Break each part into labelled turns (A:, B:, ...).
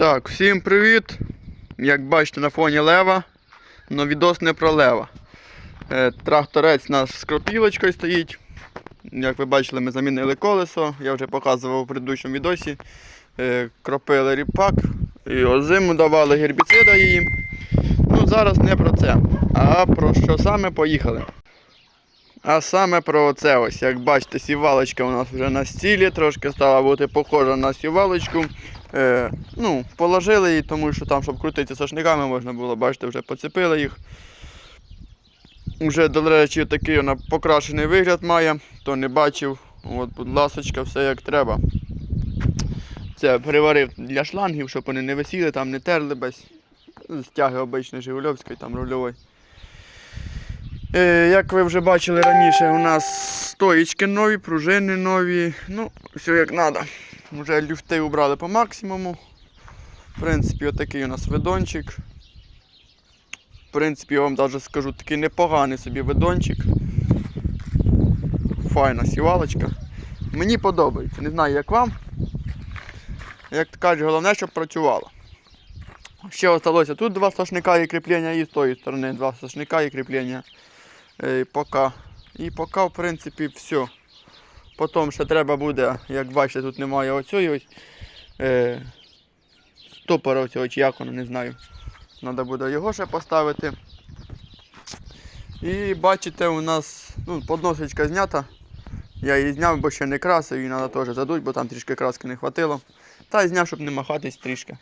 A: Так, всім привіт! Як бачите на фоні лева, но відос не про лева. Е, тракторець у нас з кропілочкою стоїть. Як ви бачили, ми замінили колесо, я вже показував у предыдущому відосі. Е, кропили ріпак, і озиму давали гербіцида її. Ну, зараз не про це. А про що саме поїхали. А саме про це ось. Як бачите, сівалочка у нас вже на стілі, трошки стала бути похожа на сівалочку. Е, ну, положили її, тому що там, щоб крутити сошниками, можна було, бачите, вже поцепили їх. Уже, до речі, такий вона покрашений вигляд має, хто не бачив. От, будь ласочка, все як треба. Це приварив для шлангів, щоб вони не висіли, там не терли без стяги обичної Жигульовської, там рульової. Е, як ви вже бачили раніше, у нас стоїчки нові, пружини нові. Ну, все як треба. Вже люфти убрали по максимуму. В принципі, отакий у нас видончик. В принципі, я вам навіть скажу, такий непоганий собі видончик. Файна сівалочка. Мені подобається. Не знаю, як вам. Як кажуть, головне, щоб працювало. Ще залишилося тут два сошника і кріплення, і з тої сторони два сошника і кріплення. Е, поки. І поки, в принципі, все. Потім ще треба буде, як бачите, тут немає оцього е, стопора оцього, чи як воно, не знаю. Треба буде його ще поставити. І бачите, у нас ну, подносочка знята. Я її зняв, бо ще не красив, її треба теж задуть, бо там трішки краски не хватило. Та зняв, щоб не махатись трішки.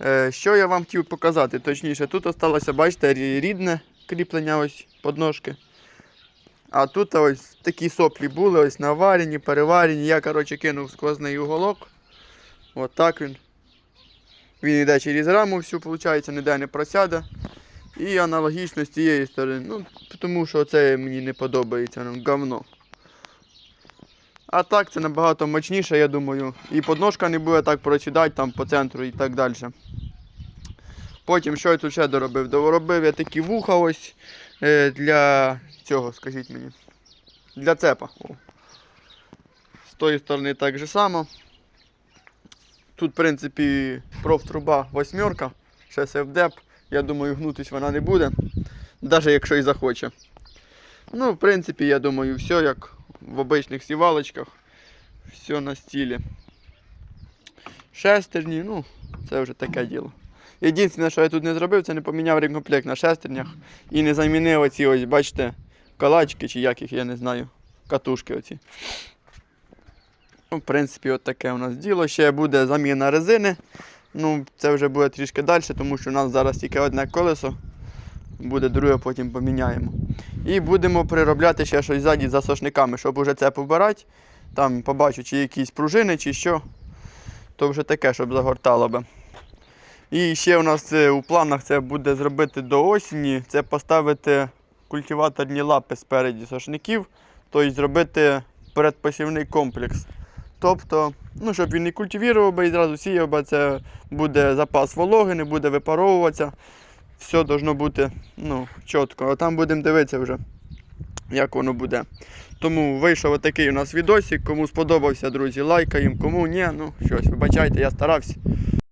A: Е, що я вам хотів показати? Точніше, тут осталося, бачите, рідне кріплення ось подножки. А тут ось такі соплі були, ось наварені, переварені. Я, коротше, кинув сквозний уголок. От так він. Він йде через раму всю, виходить, ніде не просяде. І аналогічно з цієї сторони. Ну, тому що це мені не подобається, ну, говно. А так це набагато мощніше, я думаю. І подножка не буде так просідати там по центру і так далі. Потім що я тут ще доробив? Доробив я такі вуха ось е, для цього, скажіть мені. Для цепа. О. З тої сторони так же само. Тут, в принципі, профтруба восьмерка, ще севдеп. Я думаю, гнутись вона не буде. Навіть якщо і захоче. Ну, в принципі, я думаю, все як в обичних сівалочках. Все на стілі. Шестерні, ну, це вже таке діло. Єдине, що я тут не зробив, це не поміняв рекомплект на шестернях і не замінив оці ось, бачите, калачки чи як я не знаю, катушки оці. Ну, в принципі, от таке у нас діло. Ще буде заміна резини. Ну, це вже буде трішки далі, тому що у нас зараз тільки одне колесо. Буде друге, потім поміняємо. І будемо переробляти ще щось ззаді за сошниками, щоб уже це побирати. Там побачу, чи якісь пружини, чи що. То вже таке, щоб загортало би. І ще у нас е, у планах це буде зробити до осені. Це поставити культиваторні лапи спереді сошників, тобто зробити передпосівний комплекс. Тобто, ну, щоб він не культивував би і зразу сіяв, би, це буде запас вологи, не буде випаровуватися. Все должно бути ну, чітко. А там будемо дивитися вже, як воно буде. Тому вийшов отакий у нас відосик. Кому сподобався, друзі, лайкаємо. Кому ні, ну щось, вибачайте, я старався.